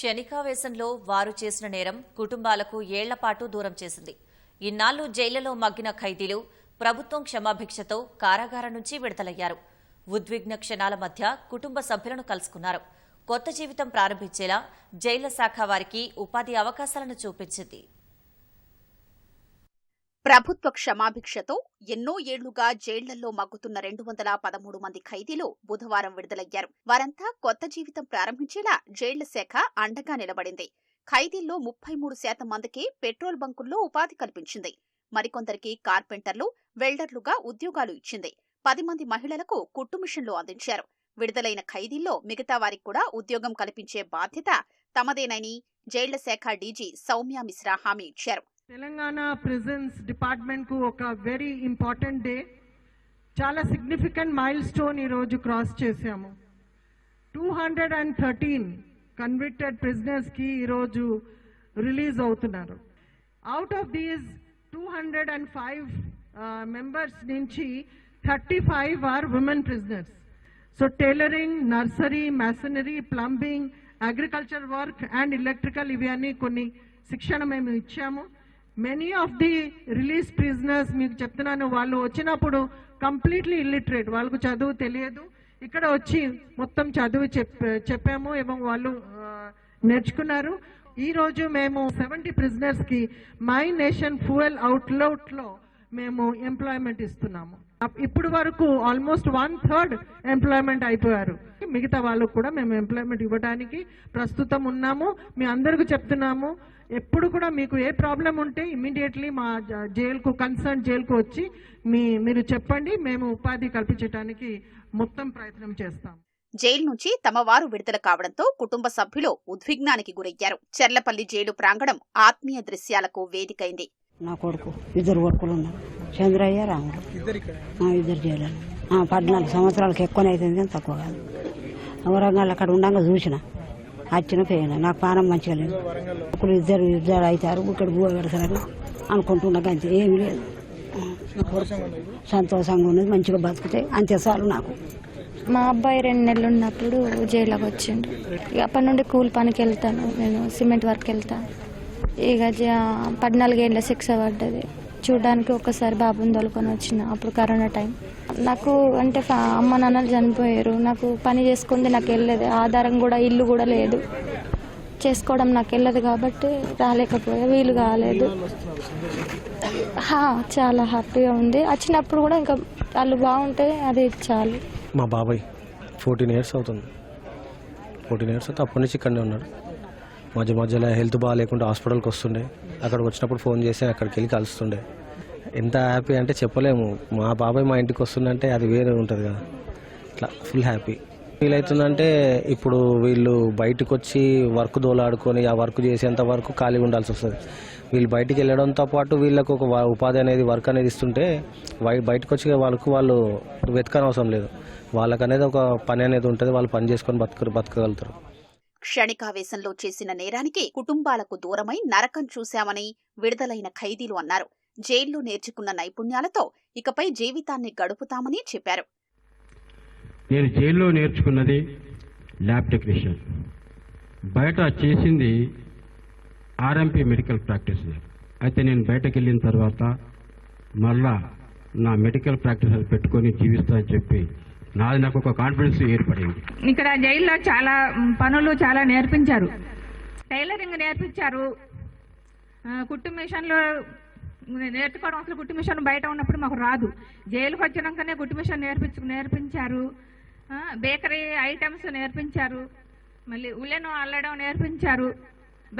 క్షణికావేశంలో వారు చేసిన నేరం కుటుంబాలకు ఏళ్ళపాటు దూరం చేసింది. ఇన్నాళ్ళు జైళ్ళలో మగ్గిన ఖైదీలు ప్రభుత్వం క్షమాభిక్షతో కారాగారం నుంచి విడుదలయ్యారు. ఉద్విగ్న క్షణాల మధ్య కుటుంబ సభ్యులను కలుసుకున్నారు. కొత్త జీవితం ప్రారంభించేలా జైళ్ళ శాఖ వారికి ఉపాధి అవకాశాలను చూపించింది. ప్రభుత్వ క్షమాభిక్షతో ఎన్నో ఏళ్ళుగా జైళ్ళలో మగ్గుతున్న రెండు వందల పదమూడు మంది ఖైదీలు బుధవారం విడుదలయ్యారు. వారంతా కొత్త జీవితం ప్రారంభించేలా జైళ్ళ శాఖ అండగా నిలబడింది. ఖైదీల్లో ముప్పై మూడు శాతం మందికి పెట్రోల్ బంకుల్లో ఉపాధి కల్పించింది. మరికొందరికి కార్పెంటర్లు వెల్డర్లుగా ఉద్యోగాలు ఇచ్చింది. పది మంది మహిళలకు కుట్టు మిషన్లు అందించారు. విడుదలైన ఖైదీల్లో మిగతా వారికి కూడా ఉద్యోగం కల్పించే బాధ్యత తమదేనని జైళ్ళ శాఖ డీజీ సౌమ్య మిశ్రా హామీ ఇచ్చారు. తెలంగాణ ప్రిజన్స్ డిపార్ట్మెంట్కు ఒక వెరీ ఇంపార్టెంట్ డే చాలా సిగ్నిఫికెంట్ మైల్ స్టోన్ ఈరోజు క్రాస్ చేశాము. Two hundred and thirteen convicted ప్రిజనర్స్కి ఈరోజు రిలీజ్ అవుతున్నారు. Out of these two hundred and five members నుంచి thirty five are women prisoners so tailoring nursery masonry plumbing agriculture work and electrical ఇవి అన్ని కొన్ని శిక్షణ మేము ఇచ్చాము. Many of the release prisoners మీకు చెప్తున్నాను వాళ్ళు వచ్చినప్పుడు కంప్లీట్లీ ఇల్లిటరేట్ వాళ్ళకు చదువు తెలియదు. ఇక్కడ వచ్చి మొత్తం చదువు చెప్ చెప్పాము ఏమో వాళ్ళు నేర్చుకున్నారు. ఈ రోజు మేము సెవెంటీ ప్రిజనర్స్కి మై నేషన్ ఫ్యూయల్ అవుట్లెట్లో మేము ఎంప్లాయ్మెంట్ ఇస్తున్నాము. అప్- ఇప్పుడు వరకు ఆల్మోస్ట్ వన్ థర్డ్ ఎంప్లాయ్మెంట్ అయిపోయారు. మిగతా వాళ్ళకు కూడా మేము ఎంప్లాయ్మెంట్ ఇవ్వడానికి ప్రస్తుతం ఉన్నాము. మీ అందరికీ చెప్తున్నాము. ఎప్పుడు కూడా మీకు ఏ ప్రాబ్లం ఉంటే ఇమీడియట్లీ మా జైలుకు కన్సర్న్ జైలుకు వచ్చి మీ మీరు చెప్పండి. మేము ఉపాధి కల్పించడానికి మొత్తం ప్రయత్నం చేస్తాం. జైలు నుంచి తమ వారు విడుదల కావడంతో కుటుంబ సభ్యులు ఉద్విగ్నానికి గురయ్యారు. చెర్లపల్లి జైలు ప్రాంగణం ఆత్మీయ దృశ్యాలకు వేదికైంది. నా కొడుకు. ఇద్దరు కొడుకులు ఉన్నారు. చంద్రయ్య రాముడు. ఇద్దరు చేయలేదు పద్నాలుగు సంవత్సరాలకు ఎక్కువనే అవుతుంది తక్కువ కాదు. వరంగల్ అక్కడ ఉండగా చూసిన. వచ్చిన పోయిన. నాకు పానం మంచిగా లేదు. ఒకరు ఇద్దరు ఇద్దరు అవుతారు. ఇక్కడ భూ పెడతారు అనుకుంటున్నా అంతే. ఏమి లేదు. సంతోషంగా ఉన్నది. మంచిగా బతుకుతాయి. అంతే చాలు నాకు. మా అబ్బాయి రెండు నెలలు ఉన్నప్పుడు జైలుకి వచ్చిండు. ఇక అప్పటి నుండి కూలి పనికి వెళ్తాను. నేను సిమెంట్ వర్క్ వెళ్తాను. ఇక జ- పద్నాలుగేళ్ళ శిక్ష పడ్డది. చూడడానికి ఒకసారి బాబుని తోలుకొని వచ్చిన అప్పుడు కరోనా టైం. నాకు అంటే అమ్మ నాన్నలు చనిపోయారు. నాకు పని చేసుకుంది నాకు వెళ్ళలేదు ఆధారం కూడా ఇల్లు కూడా లేదు. చేసుకోవడం నాకు వెళ్ళదు కాబట్టి రాలేకపోయా. వీలు కాలేదు. హా, చాలా హ్యాపీగా ఉంది. వచ్చినప్పుడు కూడా ఇంకా వాళ్ళు బాగుంటే అది చాలు. మా బాబాయ్ ఫోర్టీన్ ఇయర్స్ అవుతుంది. ఫోర్టీన్ ఇయర్స్ అయితే అప్పటి నుంచి ఇక్కడనే ఉన్నాడు. మధ్య మధ్యలో హెల్త్ బాగాలేకుండా హాస్పిటల్కి వస్తుండే. అక్కడికి వచ్చినప్పుడు ఫోన్ చేసి అక్కడికి వెళ్ళి కలుస్తుండే. ఎంత హ్యాపీ అంటే చెప్పలేము. మా బాబాయ్ మా ఇంటికి వస్తుందంటే అది వేరే ఉంటుంది కదా. ఇట్లా ఫుల్ హ్యాపీ. ఫీల్ అవుతుందంటే ఇప్పుడు వీళ్ళు బయటకు వచ్చి వర్క్ దోలాడుకొని ఆ వర్క్ చేసేంత వరకు ఖాళీ ఉండాల్సి వస్తుంది. వీళ్ళు బయటికి వెళ్ళడంతో పాటు వీళ్ళకు ఒక ఉపాధి అనేది వర్క్ అనేది ఇస్తుంటే వై- బయటకు వచ్చి వాళ్ళకు వాళ్ళు వెతకనవసరం లేదు. వాళ్ళకనేది ఒక పని అనేది ఉంటుంది. వాళ్ళు పని చేసుకొని బతుకు బతకగలుగుతారు. క్షణికావేశంలో చేసిన నేరానికి కుటుంబాలకు దూరమై నరకం చూశామని విడుదలైన ఖైదీలు అన్నారు. జైల్లో నేర్చుకున్న నైపుణ్యాలతో ఇకపై జీవితాన్ని గడుపుతామని చెప్పారు. నేను జైల్లో నేర్చుకున్నది ల్యాబ్ టెక్నీషియన్ బయట చేసింది ఆర్ఎంపీ మెడికల్ ప్రాక్టీస్. అయితే నేను బయటకు వెళ్ళిన తర్వాత మళ్ళా నా మెడికల్ ప్రాక్టీస్ పెట్టుకొని జీవిస్తా అని చెప్పి నాది నాకు ఒక కాన్ఫిడెన్స్ ఏర్పడింది. ఇక్కడ జైల్లో చాలా పనులు చాలా నేర్పించారు. టైలరింగ్ నేర్పించారు. కుట్టు మిషన్లు నేర్చుకోవడం అసలు కుట్టు మిషన్ బయట ఉన్నప్పుడు మాకు రాదు. జైలుకి వచ్చినాకనే కుట్టు మిషన్ నేర్పించు నేర్పించారు. బేకరీ ఐటమ్స్ నేర్పించారు. మళ్ళీ ఉల్లెను అల్లడం నేర్పించారు.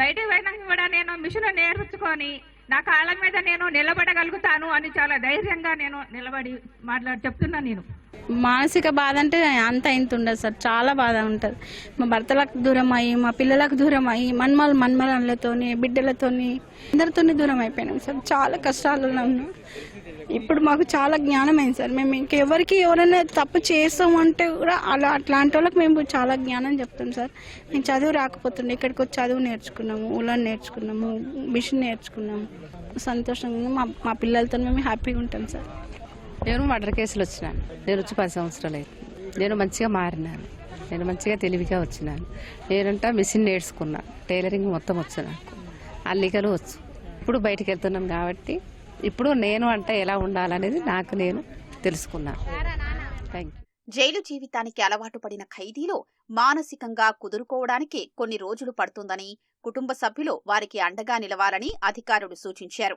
బయటకు పోయినాక కూడా నేను మిషన్ నేర్పించుకొని నా కాళ్ళ మీద నేను నిలబడగలుగుతాను అని చాలా ధైర్యంగా నేను నిలబడి మాట్లాడి చెప్తున్నాను నేను. మానసిక బాధ అంటే అంత ఇంత ఉండదు సార్. చాలా బాధ ఉంటుంది. మా భర్తలకు దూరం అయ్యి మా పిల్లలకు దూరం అయ్యి మన్మల మన్మలతోని బిడ్డలతోని అందరితోని దూరం అయిపోయినాం సార్. చాలా కష్టాలు ఉన్నాం. ఇప్పుడు మాకు చాలా జ్ఞానమైంది సార్. మేము ఇంకెవరికి ఎవరైనా తప్పు చేస్తామంటే కూడా అలా అట్లాంటి వాళ్ళకి మేము చాలా జ్ఞానం చెప్తాం సార్. మేము చదువు రాకపోతుండే ఇక్కడికి వచ్చి చదువు నేర్చుకున్నాము ఉలన్ నేర్చుకున్నాము మిషన్ నేర్చుకున్నాము. సంతోషంగా మా మా పిల్లలతో మేము హ్యాపీగా ఉంటాం సార్. నేను మర్డర్ కేసులు వచ్చినాను. నేను వచ్చి పది సంవత్సరాలు అయింది. నేను మంచిగా మారినాను. నేను మంచిగా తెలివిగా వచ్చినాను. నేనంట మిషన్ నేర్చుకున్నా. టైలరింగ్ మొత్తం వచ్చు నాకు. అల్లికలు వచ్చు. ఇప్పుడు బయటకు వెళ్తున్నాను కాబట్టి ఇప్పుడు నేను అంటే ఎలా ఉండాలనేది నాకు నేను తెలుసుకున్నాను థ్యాంక్ యూ జైలు జీవితానికి అలవాటు పడిన ఖైదీలు మానసికంగా కుదురుకోవడానికి కొన్ని రోజులు పడుతుందని కుటుంబ సభ్యులు వారికి అండగా నిలవాలని అధికారులు సూచించారు.